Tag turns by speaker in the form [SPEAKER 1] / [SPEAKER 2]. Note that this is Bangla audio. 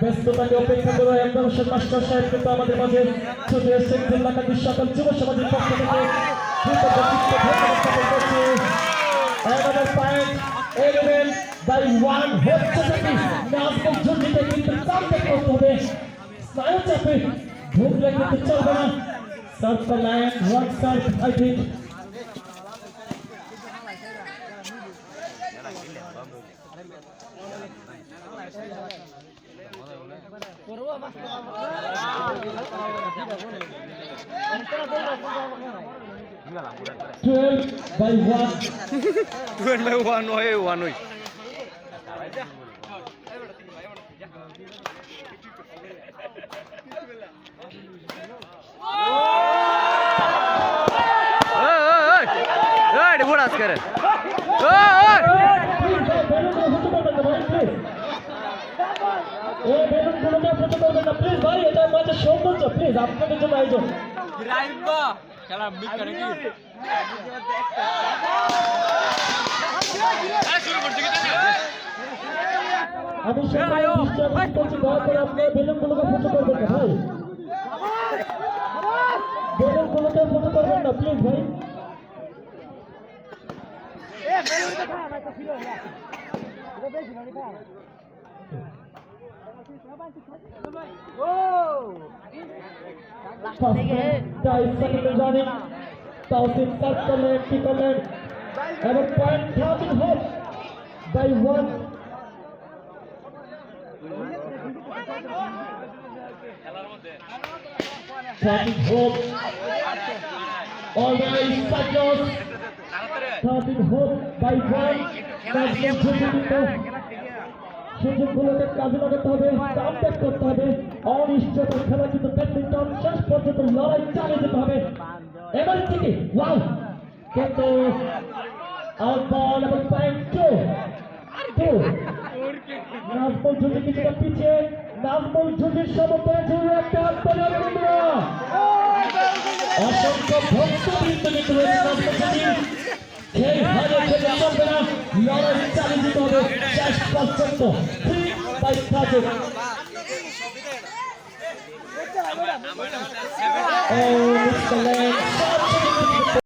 [SPEAKER 1] ব্যস্ততাকে অপেক্ষা করে একদম মাস্টার সাহেব কিন্তু আমাদের মাঝে ছুটে এসেছেন খুলনা বিশ্বকাপ যুব সমাজের পক্ষ থেকে আমাদের পায়ে এলেন বাই ওয়ান হচ্ছে থেকে নাজমুল জুলিকে কিন্তু সামনে করতে হবে। স্নায়ু চাপে ঢুকলে কিন্তু চলবে না। Serve the lion one
[SPEAKER 2] 12 by 1 12 by 1
[SPEAKER 1] ওই 1 ওই করে সৌন্দর্য প্লিজ আপনাদের জন্য আয়োজন।
[SPEAKER 3] খেলা
[SPEAKER 1] আমি সবাই দৃষ্টি করছি দয়া করে আপনি বেলুনগুলোকে ফুটো করবেন না ভাই। বেলুনগুলোকে ফুটো করবেন না প্লিজ ভাই। Guys, Tawfiq start করলেন কি করলেন এবং point thirteen hope by one thirteen hope alright সাজস thirteen hope by one সুযোগগুলোকে কাজে লাগাতে হবে করতে হবে। অনিশ্চয়তার খেলা কিন্তু পর্যন্ত লড়াই চালিয়ে যেতে হবে। এবার থেকে ওয়াও কিন্তু আউট বল এবং পয়েন্ট টু টু নাজমুল ঝুঁকি কিছুটা পিছিয়ে, নাজমুল ঝুঁকির সমতায় ঝুঁকি একটা পারে বন্ধুরা। অসংখ্য ভক্তবৃন্দ কিন্তু রয়েছে নাজমুল ঝুঁকি। খেল হারে খেলে হবে। Ô, Mr. Lê.